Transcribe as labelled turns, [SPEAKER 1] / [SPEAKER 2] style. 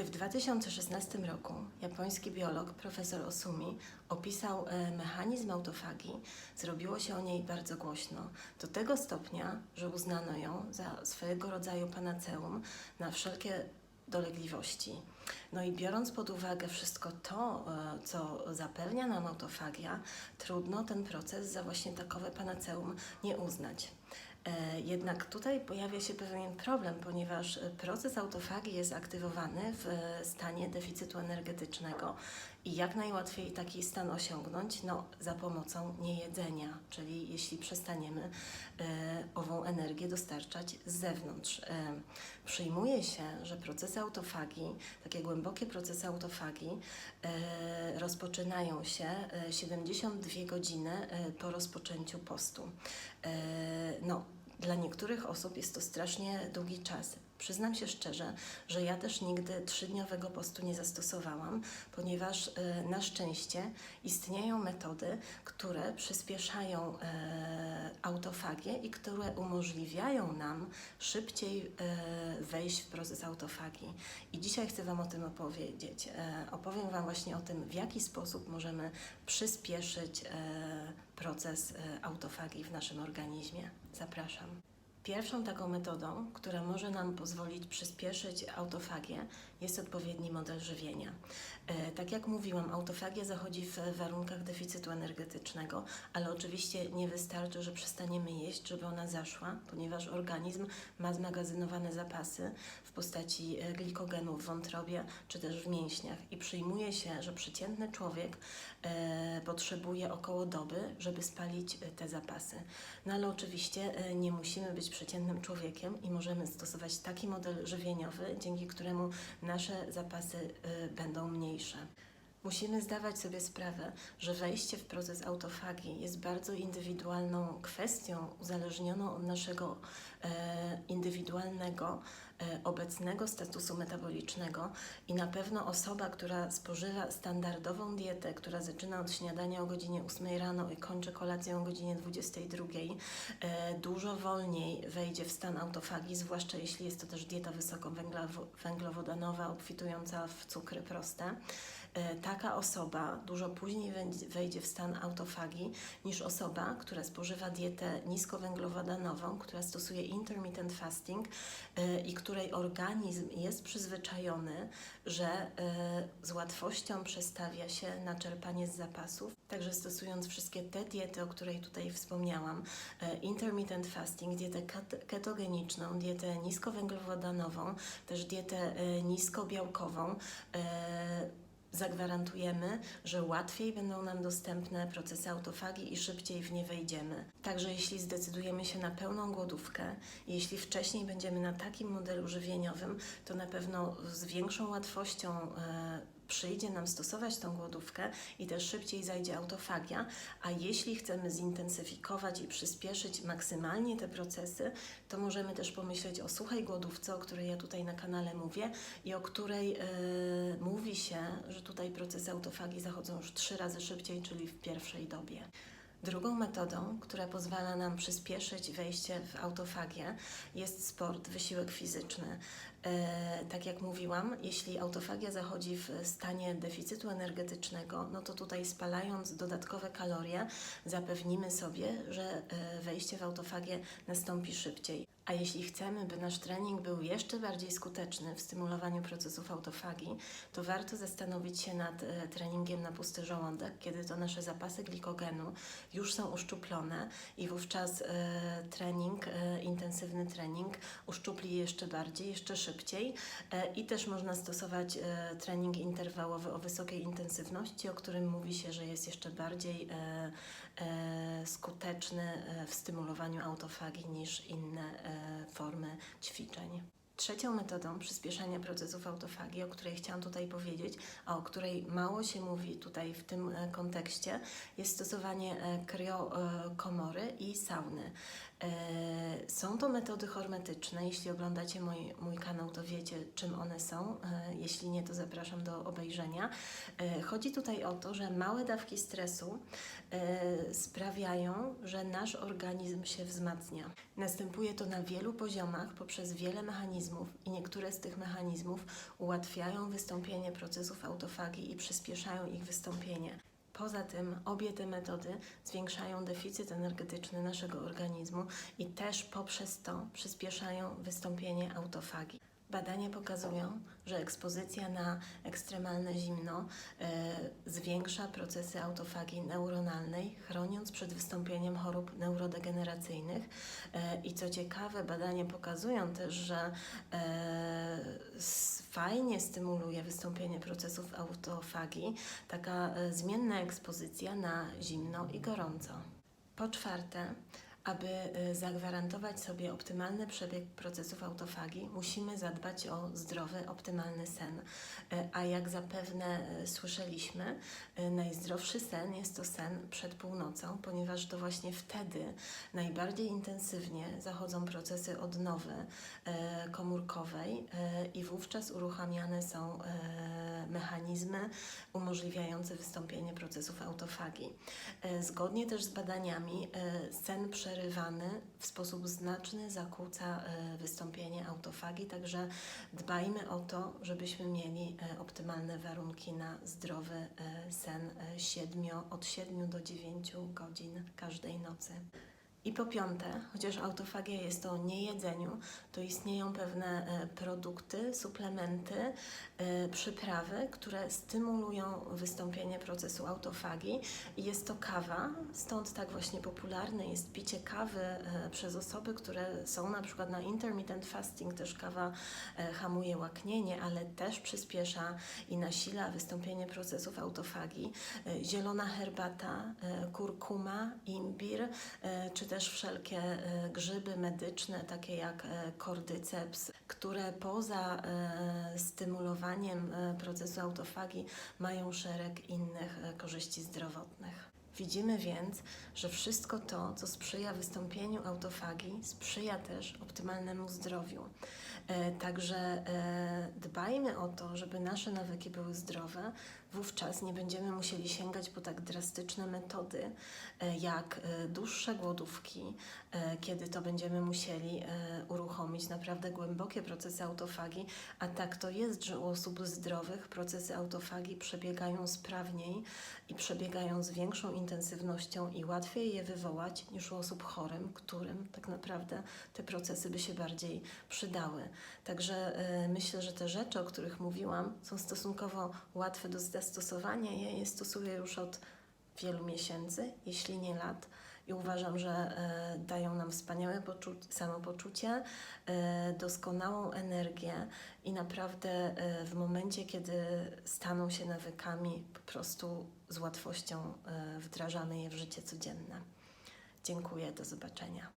[SPEAKER 1] Gdy w 2016 roku japoński biolog profesor Osumi opisał e, mechanizm autofagii, zrobiło się o niej bardzo głośno. Do tego stopnia, że uznano ją za swojego rodzaju panaceum na wszelkie dolegliwości. No i biorąc pod uwagę wszystko to, e, co zapewnia nam autofagia, trudno ten proces za właśnie takowe panaceum nie uznać. E, Jednak tutaj pojawia się pewien problem, ponieważ proces autofagii jest aktywowany w stanie deficytu energetycznego i jak najłatwiej taki stan osiągnąć? No, za pomocą niejedzenia, czyli jeśli przestaniemy e, ową energię dostarczać z zewnątrz. E, przyjmuje się, że procesy autofagii, takie głębokie procesy autofagii e, rozpoczynają się e, 72 godziny po rozpoczęciu postu. No, dla niektórych osób jest to strasznie długi czas. Przyznam się szczerze, że ja też nigdy trzydniowego postu nie zastosowałam, ponieważ e, na szczęście istnieją metody, które przyspieszają e, autofagię i które umożliwiają nam szybciej e, wejść w proces autofagii. I dzisiaj chcę Wam o tym opowiedzieć. Opowiem Wam właśnie o tym, w jaki sposób możemy przyspieszyć proces autofagii w naszym organizmie. Zapraszam. Pierwszą taką metodą, która może nam pozwolić przyspieszyć autofagię, jest odpowiedni model żywienia. E, tak jak mówiłam, autofagia zachodzi w warunkach deficytu energetycznego, ale oczywiście nie wystarczy, że przestaniemy jeść, żeby ona zaszła, ponieważ organizm ma zmagazynowane zapasy w postaci e, glikogenu w wątrobie czy też w mięśniach i przyjmuje się, że przeciętny człowiek e, potrzebuje około doby, żeby spalić te zapasy. No ale oczywiście nie musimy być przeciętnym człowiekiem i możemy stosować taki model żywieniowy, dzięki któremu nasze zapasy e, będą mniejsze. Musimy zdawać sobie sprawę, że wejście w proces autofagii jest bardzo indywidualną kwestią, uzależnioną od naszego e, indywidualnego, e, obecnego statusu metabolicznego i na pewno osoba, która spożywa standardową dietę, która zaczyna od śniadania o godzinie 8 rano i kończy kolacją o godzinie 22, e, dużo wolniej wejdzie w stan autofagii, zwłaszcza jeśli jest to też dieta wysokowęglowodanowa, obfitująca w cukry proste. E, taka osoba dużo później wejdzie w stan autofagii niż osoba, która spożywa dietę niskowęglowodanową, która stosuje intermittent fasting e, i której organizm jest przyzwyczajony, że e, z łatwością przestawia się na czerpanie z zapasów. Także stosując wszystkie te diety, o której tutaj wspomniałam, intermittent fasting, dietę ket- ketogeniczną, dietę niskowęglowodanową, też dietę niskobiałkową, zagwarantujemy, że łatwiej będą nam dostępne procesy autofagii i szybciej w nie wejdziemy. Także jeśli zdecydujemy się na pełną głodówkę, jeśli wcześniej będziemy na takim modelu żywieniowym, to na pewno z większą łatwością e, przyjdzie nam stosować tą głodówkę i też szybciej zajdzie autofagia, a jeśli chcemy zintensyfikować i przyspieszyć maksymalnie te procesy, to możemy też pomyśleć o suchej głodówce, o której ja tutaj na kanale mówię i o której e, mówi się, że tutaj procesy autofagii zachodzą już trzy razy szybciej, czyli w pierwszej dobie. Drugą metodą, która pozwala nam przyspieszyć wejście w autofagię, jest sport, wysiłek fizyczny. E, tak jak mówiłam, jeśli autofagia zachodzi w stanie deficytu energetycznego, no to tutaj spalając dodatkowe kalorie zapewnimy sobie, że e, wejście w autofagię nastąpi szybciej. A jeśli chcemy, by nasz trening był jeszcze bardziej skuteczny w stymulowaniu procesów autofagii, to warto zastanowić się nad e, treningiem na pusty żołądek, kiedy to nasze zapasy glikogenu już są uszczuplone i wówczas e, trening, e, intensywny trening uszczupli je jeszcze bardziej, jeszcze szybciej. I też można stosować trening interwałowy o wysokiej intensywności, o którym mówi się, że jest jeszcze bardziej skuteczny w stymulowaniu autofagii niż inne formy ćwiczeń. Trzecią metodą przyspieszania procesów autofagii, o której chciałam tutaj powiedzieć, a o której mało się mówi tutaj w tym e, kontekście, jest stosowanie e, kryokomory i sauny. E, Są to metody hormetyczne. Jeśli oglądacie mój, mój kanał, to wiecie, czym one są. E, Jeśli nie, to zapraszam do obejrzenia. E, Chodzi tutaj o to, że małe dawki stresu e, sprawiają, że nasz organizm się wzmacnia. Następuje to na wielu poziomach poprzez wiele mechanizmów i niektóre z tych mechanizmów ułatwiają wystąpienie procesów autofagii i przyspieszają ich wystąpienie. Poza tym obie te metody zwiększają deficyt energetyczny naszego organizmu i też poprzez to przyspieszają wystąpienie autofagii. Badania pokazują, że ekspozycja na ekstremalne zimno e, zwiększa procesy autofagii neuronalnej, chroniąc przed wystąpieniem chorób neurodegeneracyjnych. E, I co ciekawe, badania pokazują też, że s- fajnie stymuluje wystąpienie procesów autofagii taka e, zmienna ekspozycja na zimno i gorąco. Po czwarte, aby e, zagwarantować sobie optymalny przebieg procesów autofagii, musimy zadbać o zdrowy, optymalny sen. E, A jak zapewne e, słyszeliśmy, najzdrowszy sen jest to sen przed północą, ponieważ to właśnie wtedy najbardziej intensywnie zachodzą procesy odnowy komórkowej i wówczas uruchamiane są mechanizmy umożliwiające wystąpienie procesów autofagii. E, Zgodnie też z badaniami, sen przerywany w sposób znaczny zakłóca e, wystąpienie autofagii, także dbajmy o to, żebyśmy mieli e, optymalne warunki na zdrowy e, sen e, siedmio, od 7 do 9 godzin każdej nocy. I po piąte, chociaż autofagia jest o niejedzeniu, to istnieją pewne e, produkty, suplementy, e, przyprawy, które stymulują wystąpienie procesu autofagii. Jest to kawa, stąd tak właśnie popularne jest picie kawy e, przez osoby, które są na przykład na intermittent fasting. Też kawa hamuje łaknienie, ale też przyspiesza i nasila wystąpienie procesów autofagii. Zielona herbata, kurkuma, imbir, czy też wszelkie e, grzyby medyczne, takie jak e, cordyceps, które poza e, stymulowaniem procesu autofagii mają szereg innych korzyści zdrowotnych. Widzimy więc, że wszystko to, co sprzyja wystąpieniu autofagii, sprzyja też optymalnemu zdrowiu. Także dbajmy o to, żeby nasze nawyki były zdrowe. Wówczas nie będziemy musieli sięgać po tak drastyczne metody, e, jak e, dłuższe głodówki, e, kiedy to będziemy musieli uruchomić naprawdę głębokie procesy autofagii, a tak to jest, że u osób zdrowych procesy autofagii przebiegają sprawniej i przebiegają z większą intensywnością i łatwiej je wywołać niż u osób chorym, którym tak naprawdę te procesy by się bardziej przydały. Także myślę, że te rzeczy, o których mówiłam, są stosunkowo łatwe do zastosowania. Ja je stosuję już od wielu miesięcy, jeśli nie lat. I uważam, że e, dają nam wspaniałe poczu- samopoczucie, e, doskonałą energię i naprawdę e, w momencie, kiedy staną się nawykami, po prostu z łatwością wdrażamy je w życie codzienne. Dziękuję, do zobaczenia.